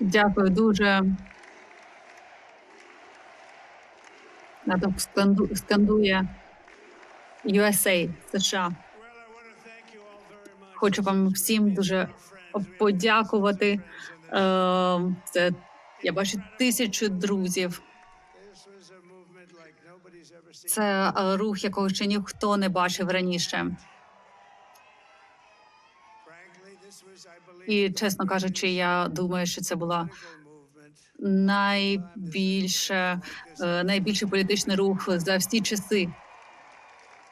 Дякую дуже. Натовп сканду- скандує USA, США. Хочу вам всім дуже подякувати. Е, Це я бачу тисячу друзів. Це е, рух, якого ще ніхто не бачив раніше. І чесно кажучи, я думаю, що це була найбільше, е, найбільший політичний рух за всі часи,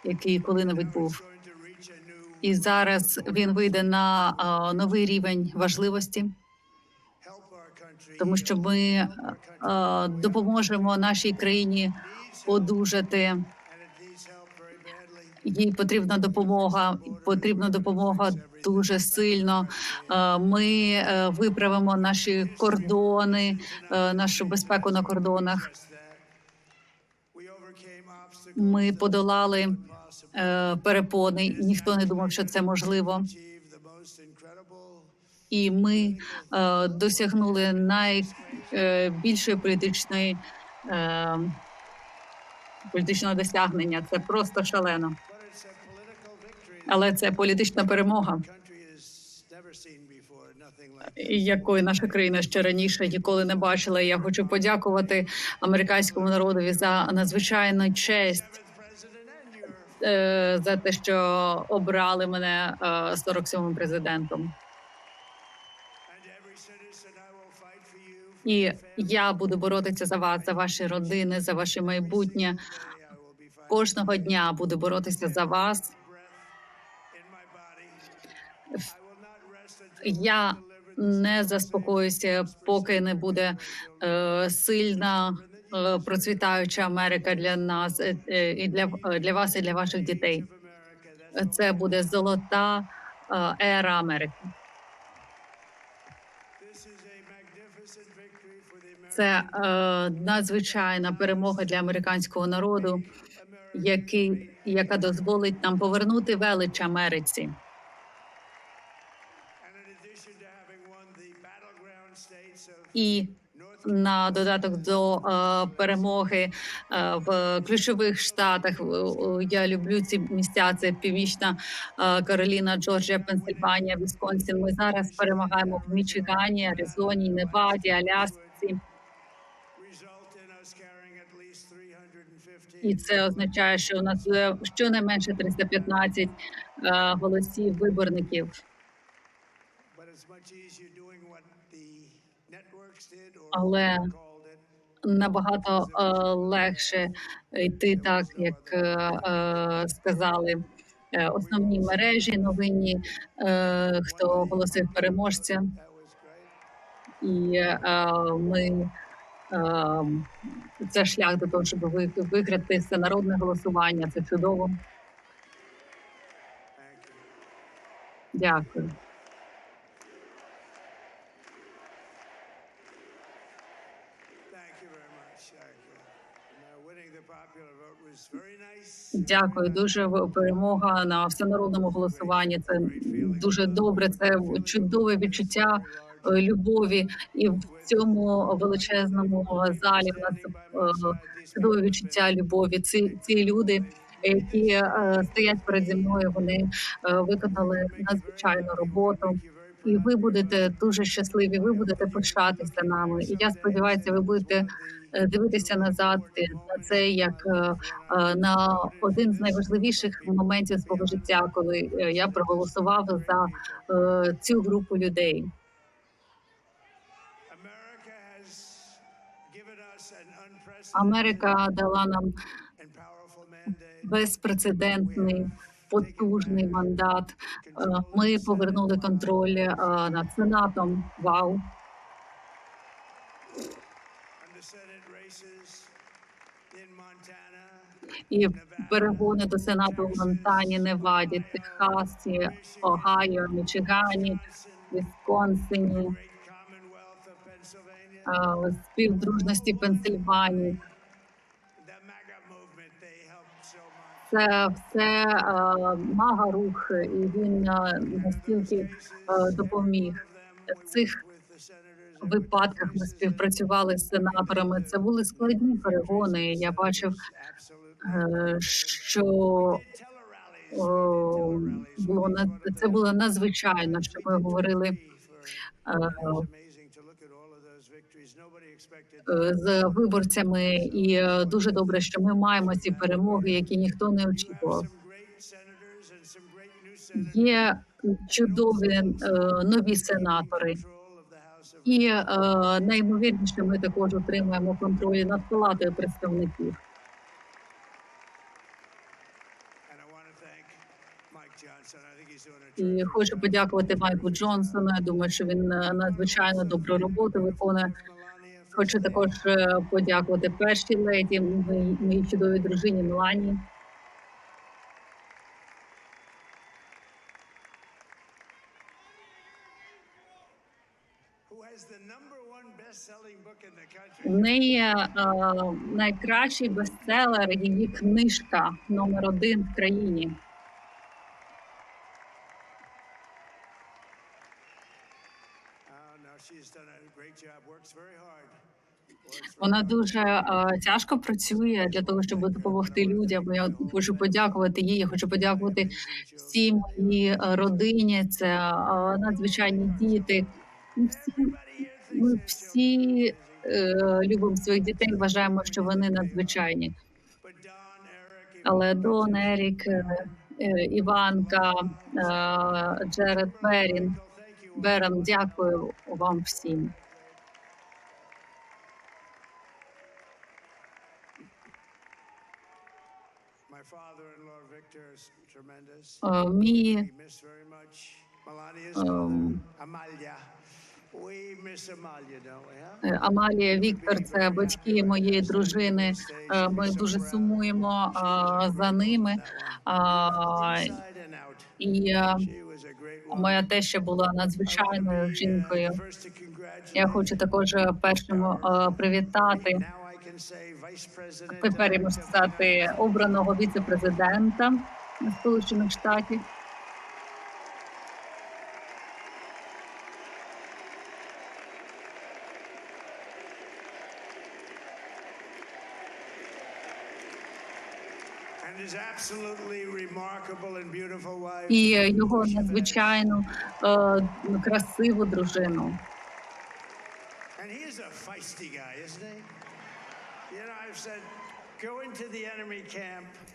який коли-небудь був. І зараз він вийде на е, новий рівень важливості, тому що ми е, допоможемо нашій країні одужати. Їй потрібна допомога. Потрібна допомога дуже сильно. Е, Ми е, виправимо наші кордони, е, нашу безпеку на кордонах. Ми подолали перепони. Ніхто не думав, що це можливо. І ми досягнули найбільшої політичної політичного досягнення. Це просто шалено. Але це політична перемога, якої наша країна ще раніше ніколи не бачила. Я хочу подякувати американському народові за надзвичайну честь е, за те, що обрали мене е, 47-м президентом. І я буду боротися за вас, за ваші родини, за ваше майбутнє. Кожного дня буду боротися за вас. Я не заспокоюся, поки не буде е, сильна е, процвітаюча Америка для нас е, е, і для, е, для вас, і для ваших дітей. Це буде золота е, ера Америки. Це е, надзвичайна перемога для американського народу, який яка дозволить нам повернути велич Америці. І на додаток до е, перемоги е, в ключових штатах е, е, я люблю ці місця. Це північна е, Кароліна, Джорджія, Пенсильванія, Вісконсін. Ми зараз перемагаємо в Мічигані, Аризоні, Неваді, Алясці. І це означає, що у нас буде щонайменше 315 е, голосів виборників. Але набагато е, легше йти так, як е, е, сказали основні мережі новинні, хто оголосив переможця, і ми це шлях до того, щоб ви- виграти всенародне голосування. Це чудово. Дякую. Дякую. Дуже перемога на всенародному голосуванні. Це дуже добре. Це чудове відчуття е, любові, і в цьому величезному залі в нас е, чудове відчуття любові. Ці ці люди, які е, стоять переді мною, вони е, виконали надзвичайну роботу. І ви будете дуже щасливі. Ви будете пишатися нами. І я сподіваюся, ви будете дивитися назад на це як е, е, на один з найважливіших моментів свого життя, коли е, я проголосував за е, цю групу людей. Америка дала нам безпрецедентний потужний мандат. Е, Ми повернули контроль е, над сенатом. Вау! І перегони до сенату в Монтані, Неваді, Техасі, Огайо, Мічигані, Вісконсині, е, співдружності Пенсильванії. Це все е, мага рух, і він е, настільки допоміг. Цих випадках ми співпрацювали з сенаторами. Це були складні перегони. Я бачив, що о, було це було надзвичайно, що ми говорили е, е, з виборцями, і е, дуже добре, що ми маємо ці перемоги, які ніхто не очікував. Є чудові е, нові сенатори, і е, найімовірніше, ми також отримаємо контроль над палатою представників. І хочу подякувати Майку Джонсону. Я думаю, що він е, надзвичайно добру роботу виконує. Хочу також е, подякувати першій леді, моїй моїй чудовій дружині Мелані. В неї е, найкращий бестселер, її книжка номер один в країні. Вона дуже е, тяжко працює для того, щоб допомогти людям. Я хочу подякувати їй. Я хочу подякувати всій моїй е, родині. Це е, надзвичайні діти. Всі, ми всі любимо своїх дітей. Вважаємо, що вони надзвичайні. Але Дон, Ерік, е, е, Іванка, е, Джеред Берін, Берен, дякую вам всім. Е, Мій е, Амалія Віктор, це батьки моєї дружини. Е, Ми дуже сумуємо е, за ними. Е, І е, моя теща була надзвичайною жінкою. Я хочу також е, першому е, привітати. Тепер я можу сказати обраного віце-президента Сполучених Штатів. І його надзвичайну е, красиву дружину.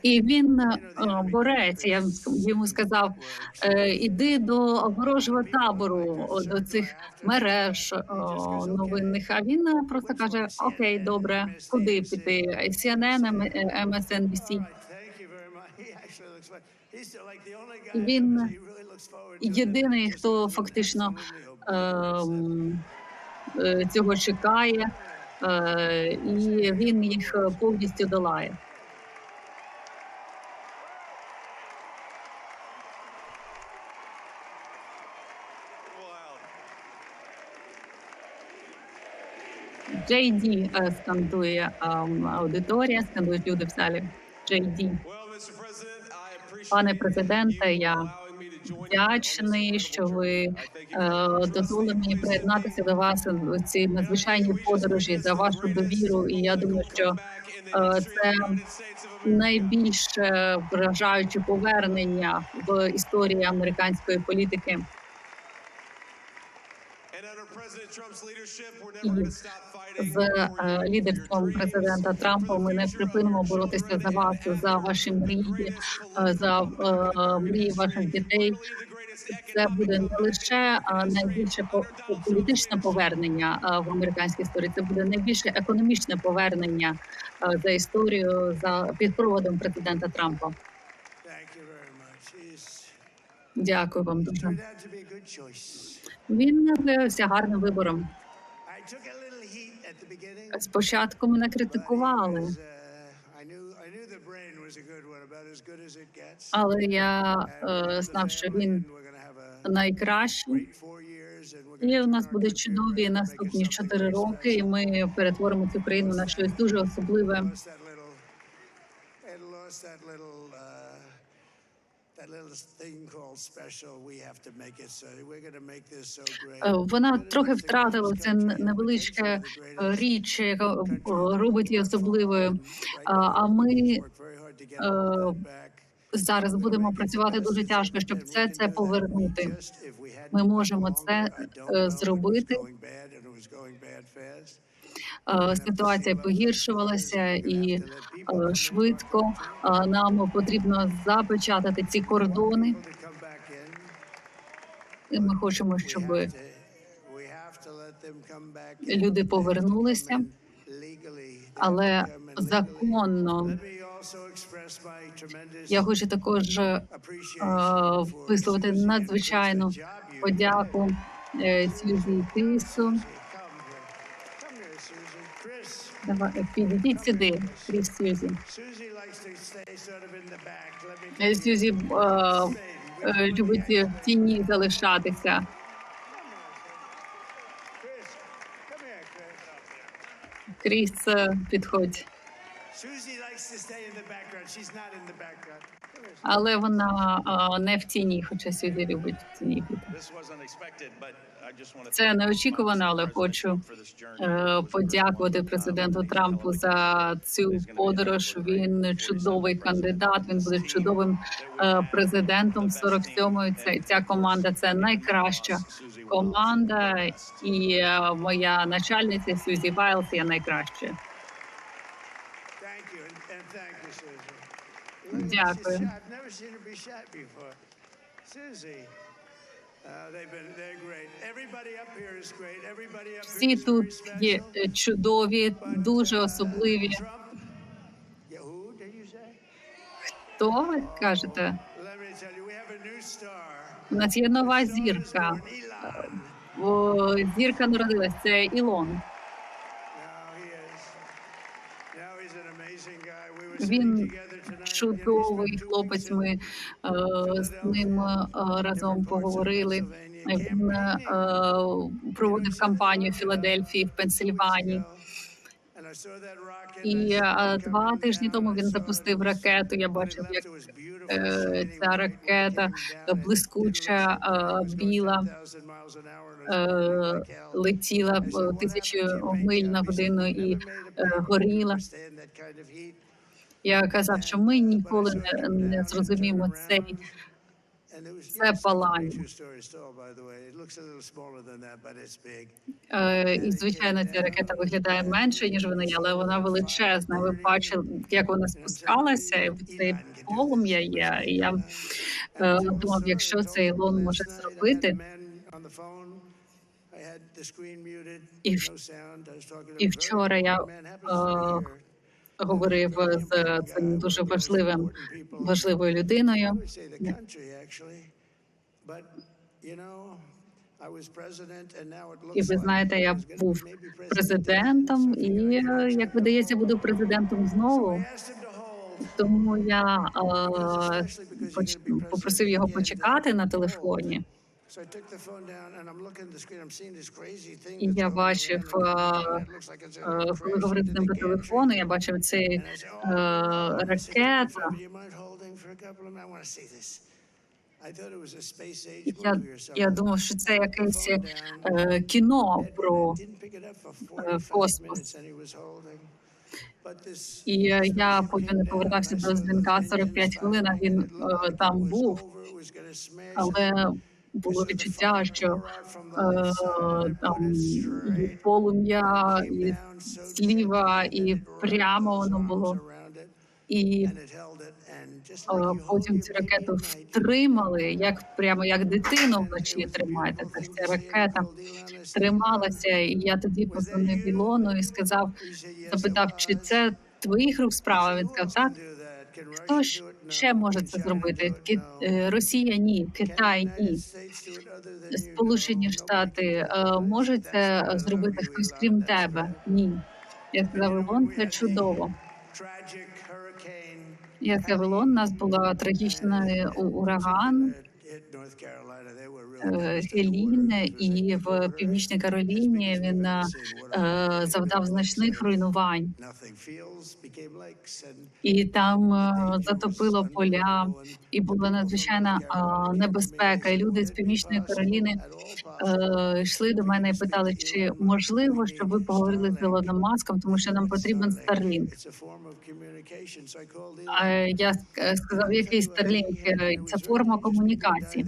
І він е, борець. Я йому сказав: е, іди до ворожого табору, до цих мереж новинних. А він просто каже: Окей, добре, куди піти? CNN, MSNBC. Він єдиний, хто фактично ем, е, цього чекає, е, і він їх повністю долає. JD е, скандує ем, аудиторія, скандують люди в залі. JD. Пане президенте, я Вдячний, що ви е, дозволили мені приєднатися до вас у цій надзвичайній подорожі за вашу довіру. І я думаю, що е, це найбільш е, вражаюче повернення в історії американської політики. З е, лідерством президента Трампа. Ми не припинимо боротися за вас, за ваші мрії, е, за е, мрії ваших дітей. Це буде не лише найбільше по- політичне повернення в американській історії. Це буде найбільше економічне повернення за історію за під проводом президента Трампа. Дякую вам дуже. Він виявився гарним вибором. Спочатку мене критикували. uh. Але я е, знав, що він найкращий. І у нас country чудові наступні чотири роки, і ми перетворимо цю країну на щось дуже особливе. Вона трохи втратила це невеличке е, річ, яка е, робить її особливою. А, ми е, зараз будемо працювати дуже тяжко, щоб все це повернути. Ми можемо це е, зробити. Е, Ситуація погіршувалася і е, швидко е, нам потрібно запечатати ці кордони. І ми хочемо, щоб люди повернулися, але законно. Я хочу також е, висловити надзвичайну подяку Сьюзі Тису. Давай, підійдіть сюди, Кріс Сьюзі. Е, Сьюзі е, е, любить в тіні залишатися. Кріс, е, підходь. Але вона е, не в тіні, хоча Сьюзі любить в тіні бути. Це неочікувано, але хочу Е, подякувати президенту Трампу за цю подорож. Він чудовий кандидат. Він буде чудовим е, президентом 47-ї. Це ця команда це найкраща команда, і е, моя начальниця Сюзі Вайлс є найкраща. Дякую. Всі тут є е, чудові, дуже uh, особливі. Хто ви кажете? У нас є нова зірка. зірка народилась. Це Ілон. Він чудовий хлопець. Ми е, з ним е, разом поговорили. Він е, проводив кампанію в Філадельфії, в Пенсильванії. І е, два тижні тому він запустив ракету. Я бачив, як е, ця ракета блискуча, е, біла, летіла е, тисячу миль на годину і е, горіла. Я казав, що ми ніколи не, не зрозуміємо цей це палання. Е, І звичайно, ця ракета виглядає менше ніж вона але вона величезна. Ви бачили, як вона спускалася, і це полум'я є. І я е, думав, якщо це Ілон може зробити, І і вчора я, е, говорив з цим дуже важливим важливою людиною. І ви знаєте, я був президентом, і е, як видається, буду президентом знову. Тому я е, поч- попросив його почекати на телефоні. І я бачив, е, Е, Коли говорив з ним по телефону, я бачив цей е, ракета. Я, я думав, що це якесь е, кіно про е, космос. і я потім не повертався до дзвінка 45 хвилин. а Він е, там був, але було відчуття, що е, там полум'я, і зліва, і прямо воно було. І е, потім цю ракету втримали, як прямо як дитину вночі тримаєте. Так ця ракета трималася. І я тоді позвонив Ілону і сказав, запитав, чи це твоїх рук справа. Він сказав, так. Хто ж ще може це зробити? Ки- е, Росія ні, Китай ні. Сполучені Штати е, можуть це зробити хтось крім тебе? Ні. Я сказав, Ілон, це чудово. Я сказав, Ілон, у нас була трагічна у- ураган. Гелін, і в Північній Кароліні він е, завдав значних руйнувань, і там е, затопило поля, і була надзвичайна небезпека. І люди з Північної Кароліни йшли до мене і питали, чи можливо, щоб ви поговорили з Ілоном Маском, тому що нам потрібен. А я сказав, який Starlink? Е, Це форма комунікації.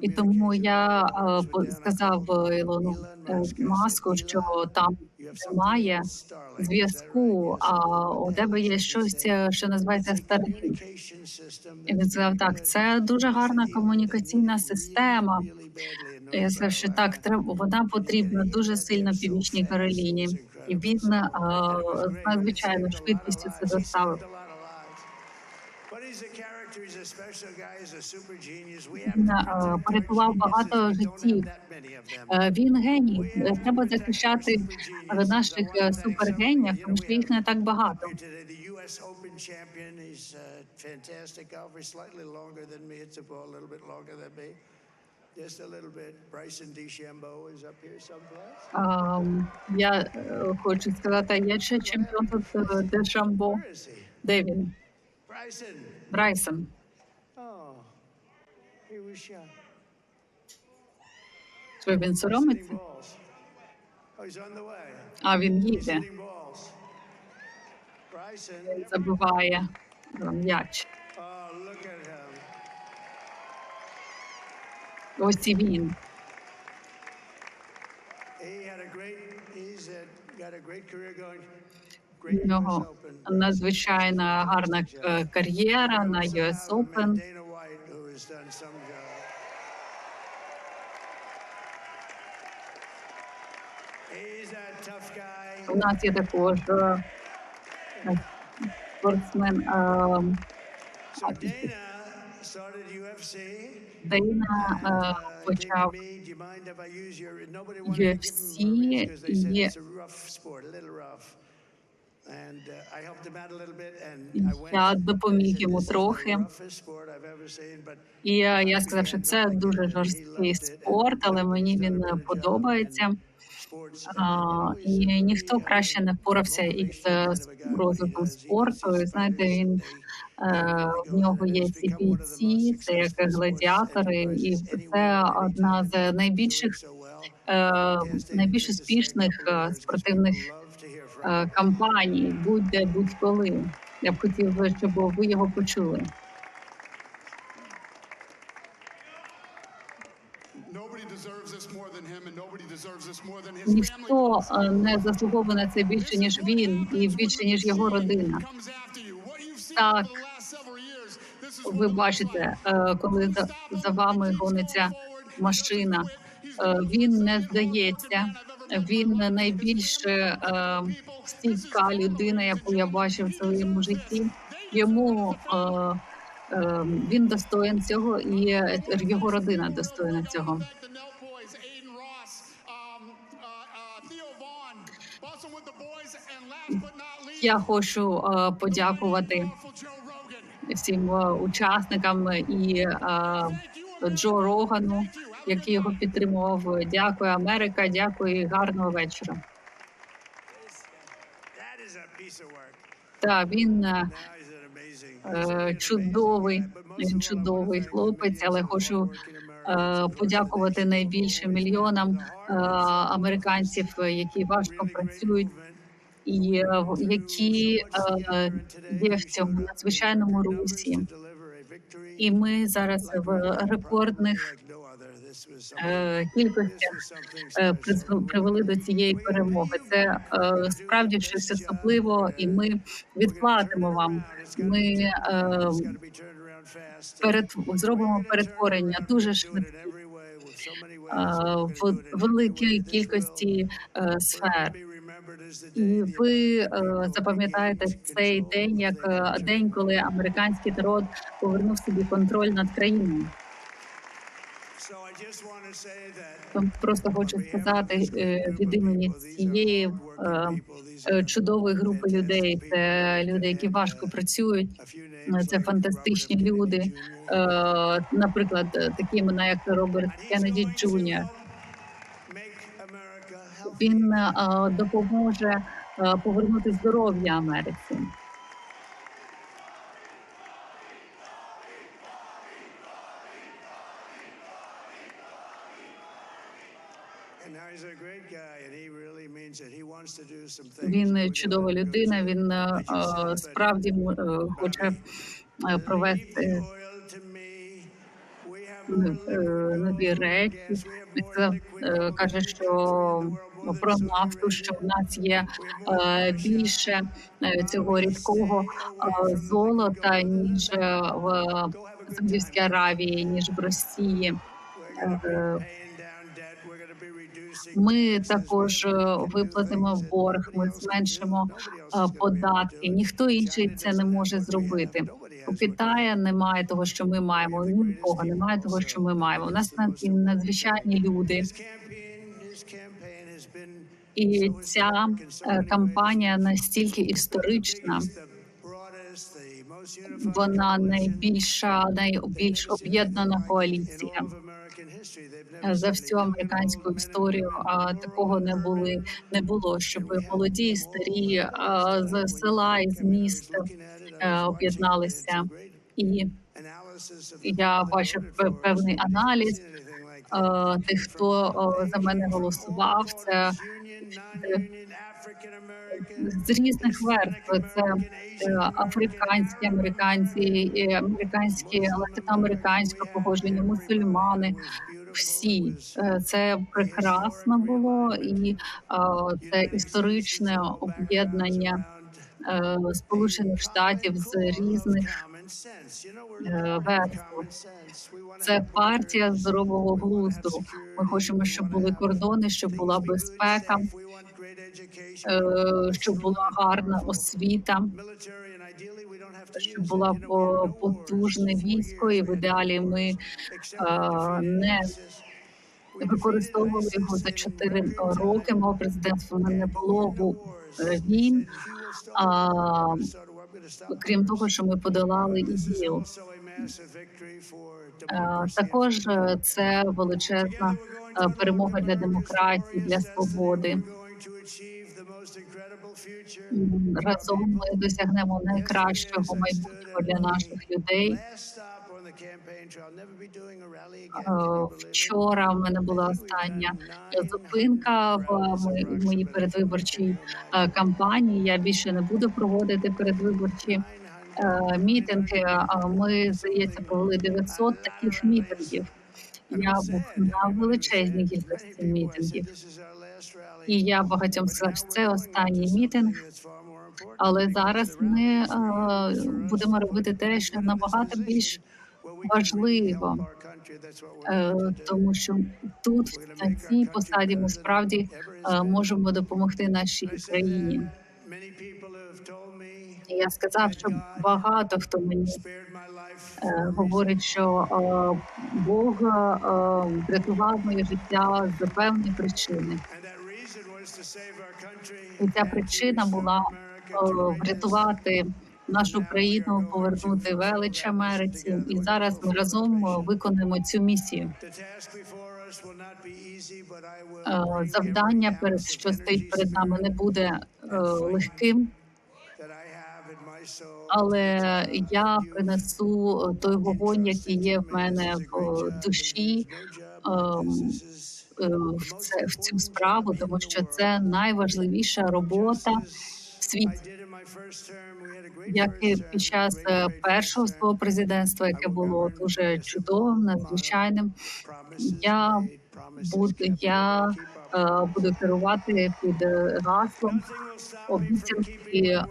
І тому я е, по- сказав е, Ілону е, Маску, що там немає зв'язку, а у тебе є щось, е, що називається Starlink. І він сказав, так, це дуже гарна комунікаційна система. Я сказав, що так, треба вона потрібна дуже сильно північній Кароліні. І він е, з надзвичайно швидкістю це доставив. Він е, порятував багато життів. Е, Він геній. Е, Треба захищати наших супергеніїв, тому що їх не так багато. Ем, Я хочу сказати, є ще чемпіон тут де Шамбо. Where is he? Де він? Bryson. Брайсон. Oh. Що він соромиться? Oh. А він їде, забиває е, м'яч. Oh. Ось і він. Нього надзвичайно гарна е, кар'єра на US Open. У нас є також е, е, спортсмен е. Дейна е, Uh, почав UFC і- Я допоміг йому "This is the трохи. І я сказав, що це дуже жорсткий спорт, але мені він подобається. А, і ніхто краще не впорався із е, розвитком спорту. І знаєте, він е, в нього є ці бійці, це як гладіатори, і це одна з найбільших е, найбільш успішних спортивних кампаній, будь-де будь-коли. Я б хотів, би, щоб ви його почули. Ніхто е, не заслуговує на це більше ніж він, і більше ніж його родина. Так. Ви бачите, е, коли за, вами гониться машина, е, він не здається. Він найбільш е, стійка людина, яку я бачив в своєму житті. Йому е, е, він достоин цього, і е, його родина достойна цього. Я хочу е, подякувати всім е, учасникам і е, Джо Рогану, який його підтримував. Дякую, Америка. Дякую гарного вечора. That is a piece of work. Та він е, е, чудовий, чудовий хлопець, але хочу е, подякувати найбільше мільйонам американців, які важко працюють і які є в цьому надзвичайному русі. І ми зараз в рекордних е, кількостях е, привели до цієї перемоги. Це е, справді щось особливо, і ми відплатимо вам. Ми перед зробимо перетворення дуже швидко в великій кількості сфер. І ви запам'ятаєте цей день як день, коли американський народ повернув собі контроль над країною. Просто хочу сказати е, від імені цієї е, е, чудової групи людей. Це люди, які важко працюють. Е, Це фантастичні люди. Наприклад, такі імена, як Роберт Кеннеді Джуніор. Він допоможе повернути здоров'я Америці. Він чудова людина. Він е, е, справді е, хоче провести нові речі. Він каже, що про нафту, що в нас є більше цього рідкого золота ніж в Саудівській Аравії, ніж в Росії. Ми також е, виплатимо борг, ми зменшимо е, податки. Ніхто інший це не може зробити. У Китая немає того, що ми маємо. Ні в кого немає того, що ми маємо. У нас надзвичайні люди. І ця е, кампанія настільки історична. Вона найбільша, найбільш об'єднана коаліція за всю американську історію. А такого не були не було, щоб молоді старі е, з села і з міста е, об'єдналися. І я бачив певний аналіз е, тих, хто за мене голосував. Це з різних верств. Це е, африканські американці, американські, латиноамериканського походження, мусульмани. Всі Е, це прекрасно було, і е, це історичне об'єднання Сполучених Штатів з різних верств. Це партія здорового глузду. Ми хочемо, щоб були кордони, щоб була безпека, щоб була гарна освіта, щоб була по- потужне військо, і в ідеалі ми е, не використовували його за чотири роки. Мого президентства не було бу- е, війн. А, крім того, що ми подолали ІГІЛ. Е, Також е, це величезна е, перемога для демократії, для свободи. Разом ми досягнемо найкращого майбутнього для наших людей. Е, Вчора в мене була остання зупинка в моїй передвиборчій е, кампанії. Я більше не буду проводити передвиборчі е, мітинги. Ми здається провели 900 таких мітингів. Я був на величезній кількості мітингів. І я багатьом сказав, що це останній мітинг. Але зараз ми е, будемо робити те, що набагато більш важливо, е, тому що тут на цій посаді ми справді е, можемо допомогти нашій країні. Я сказав, що багато хто мені е, говорить, що е, Бог е, моє життя з певної причини. І ця причина була е, врятувати нашу країну, повернути велич Америці. І зараз ми разом виконуємо цю місію. Е, Завдання, перед що стоїть перед нами, не буде е, легким, але я принесу той вогонь, який є в мене в душі. Е, в це в цю справу, тому що це найважливіша робота в світі. Як і під час е, першого свого президентства, яке було дуже чудовим, надзвичайним. Я буду я е, буду керувати під гаслом обіцянки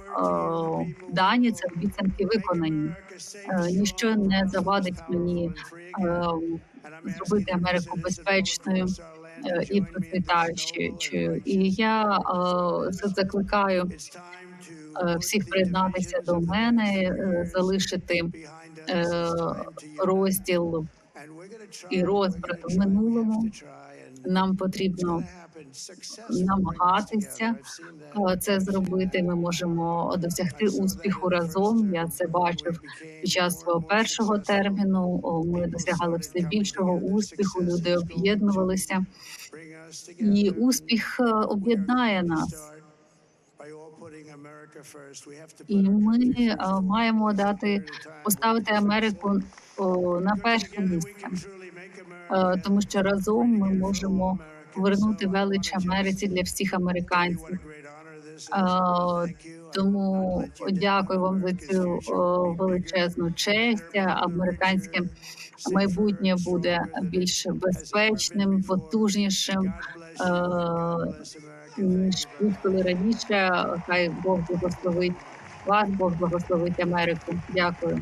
дані. Це обіцянки виконані. Ніщо не завадить мені зробити Америку безпечною і процвітаючою. І я е, закликаю е, всіх приєднатися до мене, е, залишити е, розділ і розбрат в минулому. Нам потрібно намагатися е, це зробити. Ми можемо досягти успіху разом. Я це бачив під час свого першого терміну. Ми досягали все більшого успіху. Люди об'єднувалися, і успіх е, об'єднає нас. І ми е, маємо дати поставити Америку на перше місце, тому що разом ми можемо повернути велич Америці для всіх американців. Е, Тому дякую вам за цю величезну честь. Американське майбутнє буде більш безпечним, потужнішим. е, ніж будь-коли раніше. Хай Бог благословить вас, Бог благословить Америку. Дякую.